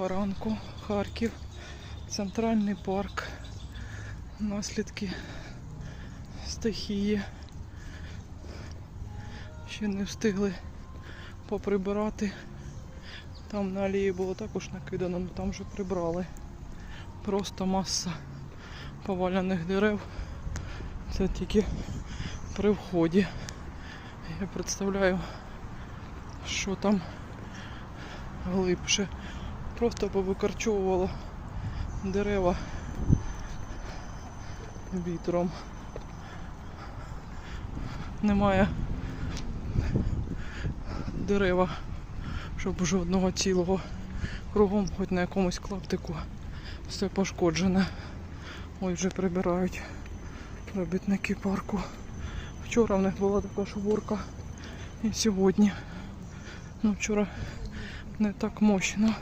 Ранку, Харків, центральний парк, наслідки стихії. Ще не встигли поприбирати. Там на алеї було також накидано, але там вже прибрали. Просто маса поваляних дерев. Це тільки при вході. Я представляю, що там глибше. Просто повикорчовувало дерева вітром. Немає дерева, щоб жодного цілого кругом, хоч на якомусь клаптику, все пошкоджене. Ой, вже прибирають робітники парку. Вчора в них була така шворка і сьогодні. Ну, вчора не так мощно.